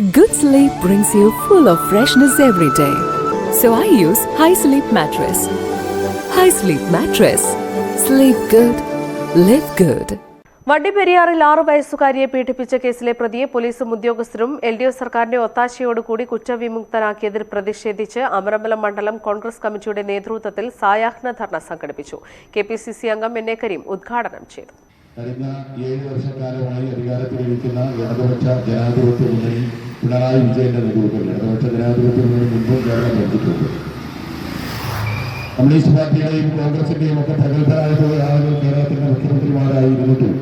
Good sleep brings you full of freshness every day. So I use High Sleep Mattress. High Sleep Mattress. Sleep good. Live good. വണ്ടിപ്പെരിയാറിൽ ആറു വയസ്സുകാരിയെ പീഡിപ്പിച്ച കേസിലെ പ്രതിയെ പോലീസും ഉദ്യോഗസ്ഥരും L D F സർക്കാരിന്റെ ഒത്താശയോടുകൂടി കുറ്റവിമുക്തനാക്കിയതിൽ പ്രതിഷേധിച്ച് അമരമ്പലം മണ്ഡലം കോൺഗ്രസ് കമ്മിറ്റിയുടെ നേതൃത്വത്തിൽ സായാഹ്ന ധർണ സംഘടിപ്പിച്ചു കെ പി സി സി അംഗം എൻ എ കരീം ഉദ്ഘാടനം ചെയ്തു കഴിഞ്ഞ ഏഴ് വർഷക്കാലമായി അധികാരത്തിലിരിക്കുന്ന ഇടതുപക്ഷ ജനാധിപത്യ മുന്നണി പിണറായി വിജയന്റെ നേതൃത്വത്തിൽ ഇടതുപക്ഷ ജനാധിപത്യത്തിന് മുൻപും കേരളം ഭരിച്ചിട്ടുണ്ട്. കമ്മ്യൂണിസ്റ്റ് പാർട്ടിയുടെയും കോൺഗ്രസിന്റെയും ഒക്കെ പ്രഗത്ഭരായ കുറെ ആളുകൾ കേരളത്തിന്റെ മുഖ്യമന്ത്രിമാരായിരുന്നിട്ടും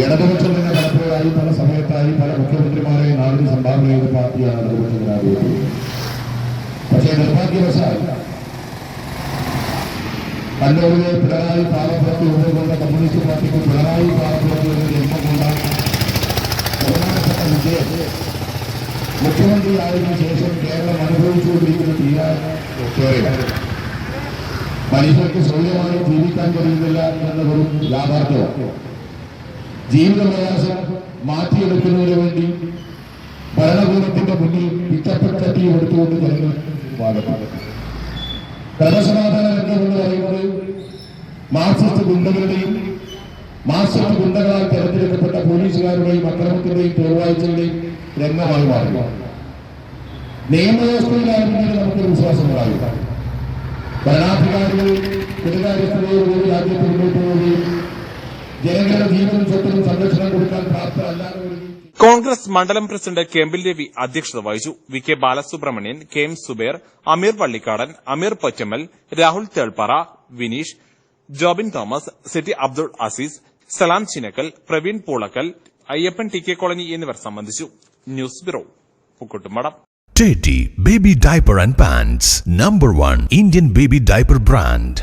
ഇടതുപക്ഷം തന്നെ പലപ്പോഴായി പല സമയത്തായി പല മുഖ്യമന്ത്രിമാരെ നാടിന് സംഭാവന ചെയ്ത പാർട്ടിയാണ് ഇടതുപക്ഷ ജനാധിപത്യം. പക്ഷേ നിർഭാഗ്യവശാൽ കണ്ണൂരിലെ പിണറായി പാലപ്പുറത്ത് ഉപയോഗിക്കുന്ന കമ്മ്യൂണിസ്റ്റ് പാർട്ടിക്ക് പിണറായി പാലപ്പുറത്ത് ബഹുമാനപ്പെട്ട ആയതിനു മുഖ്യമന്ത്രിയായതിനു ശേഷം കേരളം അനുഭവിച്ചുകൊണ്ടിരിക്കുന്ന തീരാണ് മനുഷ്യർക്ക് സ്വന്തമായി ജീവിക്കാൻ കഴിയുന്നില്ല എന്ന വെറും യാഥാർത്ഥ്യം. ജീവിത പ്രയാസം മാറ്റിയെടുക്കുന്നതിന് വേണ്ടി ഭരണകൂടത്തിന്റെ മുന്നിൽ പിച്ചപ്പച്ചട്ടി എടുത്തുകൊണ്ട് ജനങ്ങൾ വാദമാണ് ക്രമസമാധാന രംഗം എന്ന് പറയുന്നത് മാർക്സിസ്റ്റ് ഗുണ്ടകളുടെയും മാർക്സിസ്റ്റ് ഗുണ്ടകളാൽ തെരഞ്ഞെടുക്കപ്പെട്ട പോലീസുകാരുടെയും അക്രമത്തിന്റെയും തോൽവാഴ്ചയുടെയും രംഗമായി മാറുക നിയമവ്യവസ്ഥയിലായിരുന്നെങ്കിൽ നമുക്കൊരു വിശ്വാസമുണ്ടായി ഭരണാധികാരികൾ കെടുകാര്യസ്ഥതയോടുകൂടി രാജ്യത്ത് മുന്നോട്ട് പോവുകയും ജനങ്ങളുടെ ജീവനും സ്വത്തിനും സംരക്ഷണം കൊടുക്കാൻ പ്രാപ്തരല്ലാതെ കോൺഗ്രസ് മണ്ഡലം പ്രസിഡന്റ് കെമ്പിൽ രവി അധ്യക്ഷത വഹിച്ചു. V K Balasubramanian K M Subair Ameer Vallikkadan Ameer Pottammal Rahul Thelppara Vineesh Jobin Thomas city Abdul Azeez Salam Chinakkal Praveen Poolakkal Ayyappan T K colony എന്നിവർ സംബന്ധിച്ചു. News bureau Pookkuttumadam T baby diaper and pants number 1 Indian baby diaper brand.